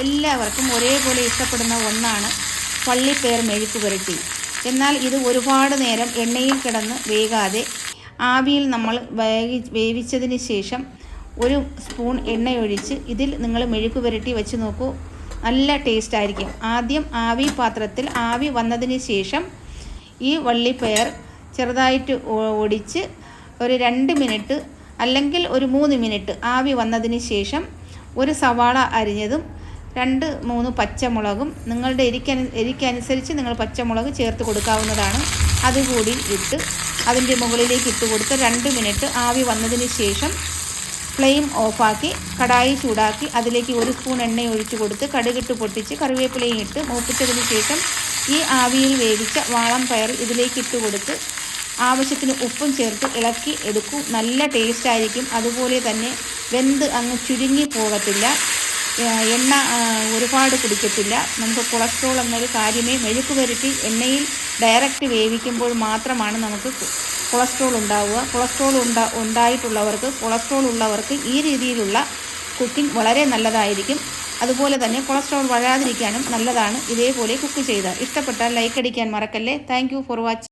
എല്ലാവർക്കും ഒരേപോലെ ഇഷ്ടപ്പെടുന്ന ഒന്നാണ് പള്ളിപ്പേർ മെഴുക്ക് പുരട്ടി. എന്നാൽ ഇത് ഒരുപാട് നേരം എണ്ണയിൽ കിടന്ന് വേകാതെ ആവിയിൽ നമ്മൾ വേവി വേവിച്ചതിന് ശേഷം ഒരു സ്പൂൺ എണ്ണയൊഴിച്ച് ഇതിൽ നിങ്ങൾ മെഴുക്ക് പുരട്ടി വെച്ച് നോക്കൂ. നല്ല ടേസ്റ്റ് ആയിരിക്കും. ആദ്യം ആവി പാത്രത്തിൽ ആവി വന്നതിന് ശേഷം ഈ വള്ളിപ്പയർ ചെറുതായിട്ട് ഒടിച്ച് ഒരു രണ്ട് മിനിറ്റ് അല്ലെങ്കിൽ ഒരു മൂന്ന് മിനിറ്റ് ആവി വന്നതിന് ശേഷം ഒരു സവാള അരിഞ്ഞതും രണ്ട് മൂന്ന് പച്ചമുളകും നിങ്ങളുടെ എരിക്കനു എരിക്കനുസരിച്ച് നിങ്ങൾ പച്ചമുളക് ചേർത്ത് കൊടുക്കാവുന്നതാണ്. അതുകൂടി ഇട്ട് അതിന്റെ മുകളിലേക്ക് ഇട്ട് കൊടുത്ത് രണ്ട് മിനിറ്റ് ആവി വന്നതിന് ശേഷം ഫ്ലെയിം ഓഫാക്കി കടായി ചൂടാക്കി അതിലേക്ക് ഒരു സ്പൂൺ എണ്ണ ഒഴിച്ചു കൊടുത്ത് കടുകിട്ട് പൊട്ടിച്ച് കറിവേപ്പിലയും ഇട്ട് മൂപ്പിച്ചതിന് ശേഷം ഈ ആവിയിൽ വേവിച്ച വാളം പയർ ഇതിലേക്ക് ഇട്ട് കൊടുത്ത് ആവശ്യത്തിന് ഉപ്പും ചേർത്ത് ഇളക്കി എടുക്കും. നല്ല ടേസ്റ്റ് ആയിരിക്കും. അതുപോലെ തന്നെ വെന്ത് അങ്ങ് ചുരുങ്ങി പോകത്തില്ല. എണ്ണ ഒരുപാട് കുടിക്കത്തില്ല. നമുക്ക് കൊളസ്ട്രോൾ എന്നൊരു കാര്യമേ മെഴുക്ക് പുരട്ടി എണ്ണയിൽ ഡയറക്റ്റ് വേവിക്കുമ്പോൾ മാത്രമാണ് നമുക്ക് കൊളസ്ട്രോൾ ഉണ്ടാവുക. കൊളസ്ട്രോൾ ഉണ്ടാ ഉണ്ടായിട്ടുള്ളവർക്ക് കൊളസ്ട്രോൾ ഉള്ളവർക്ക് ഈ രീതിയിലുള്ള കുക്കിംഗ് വളരെ നല്ലതായിരിക്കും. അതുപോലെ തന്നെ കൊളസ്ട്രോൾ വരാതിരിക്കാനും നല്ലതാണ്. ഇതേപോലെ കുക്ക് ചെയ്താൽ ഇഷ്ടപ്പെട്ടാൽ ലൈക്ക് അടിക്കാൻ മറക്കല്ലേ. Thank for watching